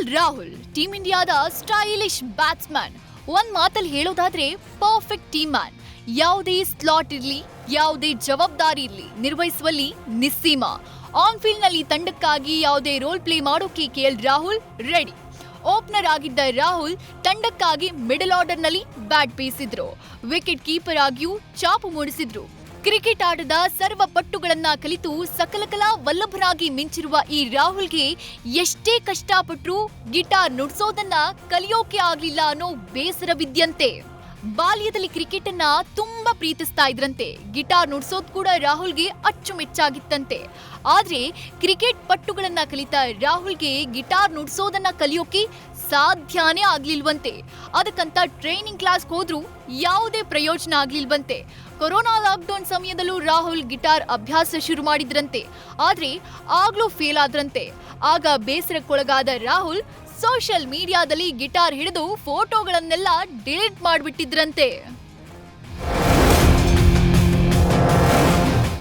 KL Rahul team ಇಂಡಿಯಾದ stylish batsman ಒಂದ್ ಮಾತಲ್ಲಿ ಹೇಳೋದಾದ್ರೆ ಪರ್ಫೆಕ್ಟ್ ಟೀಮ್ ಮ್ಯಾನ್ ಯಾವುದೇ ಸ್ಲಾಟ್ ಇರಲಿ, ಯಾವುದೇ ಜವಾಬ್ದಾರಿ ಇರಲಿ, ನಿರ್ವಹಿಸುವಲ್ಲಿ ನಿಸ್ಸೀಮ. ಆನ್ ಫೀಲ್ಡ್ನಲ್ಲಿ ತಂಡಕ್ಕಾಗಿ ಯಾವುದೇ ರೋಲ್ ಪ್ಲೇ ಮಾಡೋಕೆ K L Rahul ready opener ಆಗಿದ್ದ ರಾಹುಲ್ ತಂಡಕ್ಕಾಗಿ ಮಿಡಲ್ ಆರ್ಡರ್ನಲ್ಲಿ ಬ್ಯಾಟ್ ಬೀಸಿದ್ರು ವಿಕೆಟ್ ಕೀಪರ್ ಆಗಿಯೂ ಚಾಪು ಮೂಡಿಸಿದ್ರು. ಕ್ರಿಕೆಟ್ ಆಟದ ಸರ್ವ ಪಟ್ಟುಗಳನ್ನ ಕಲಿತು ಸಕಲಕಲಾ ವಲ್ಲಭರಾಗಿ ಮಿಂಚಿರುವ ಈ ರಾಹುಲ್ಗೆ ಎಷ್ಟೇ ಕಷ್ಟಪಟ್ಟರೂ ಗಿಟಾರ್ ನುಡ್ಸೋದನ್ನ ಕಲಿಯೋಕೆ ಆಗ್ಲಿಲ್ಲ ಅನ್ನೋ ಬೇಸರವಿದ್ಯಂತೆ. ಬಾಲ್ಯದಲ್ಲಿ ಕ್ರಿಕೆಟ್ ಅನ್ನ ತುಂಬಾ ಪ್ರೀತಿಸ್ತಾ ಇದ್ರಂತೆ. ಗಿಟಾರ್ ನುಡ್ಸೋದ್ ಕೂಡ ರಾಹುಲ್ಗೆ ಅಚ್ಚುಮೆಚ್ಚಾಗಿತ್ತಂತೆ. ಆದ್ರೆ ಕ್ರಿಕೆಟ್ ಪಟ್ಟುಗಳನ್ನ ಕಲಿತ ರಾಹುಲ್ಗೆ ಗಿಟಾರ್ ನುಡ್ಸೋದನ್ನ ಕಲಿಯೋಕೆ ಸಾಧ್ಯನೇ ಆಗ್ಲಿಲ್ವಂತೆ. ಅದಕ್ಕಂತ ಟ್ರೈನಿಂಗ್ ಕ್ಲಾಸ್ ಹೋದ್ರೂ ಯಾವುದೇ ಪ್ರಯೋಜನ ಆಗ್ಲಿಲ್ವಂತೆ. ಕೊರೋನಾ ಲಾಕ್ಡೌನ್ ಸಮಯದಲ್ಲೂ ರಾಹುಲ್ ಗಿಟಾರ್ ಅಭ್ಯಾಸ ಶುರು ಮಾಡಿದ್ರಂತೆ. ಆದ್ರೆ ಆಗ್ಲೂ ಫೇಲ್ ಆದ್ರಂತೆ. ಆಗ ಬೇಸರಕ್ಕೊಳಗಾದ ರಾಹುಲ್ ಸೋಷಿಯಲ್ ಮೀಡಿಯಾದಲ್ಲಿ ಗಿಟಾರ್ ಹಿಡಿದು ಫೋಟೋಗಳನ್ನೆಲ್ಲ ಡಿಲೀಟ್ ಮಾಡ್ಬಿಟ್ಟಿದ್ರಂತೆ.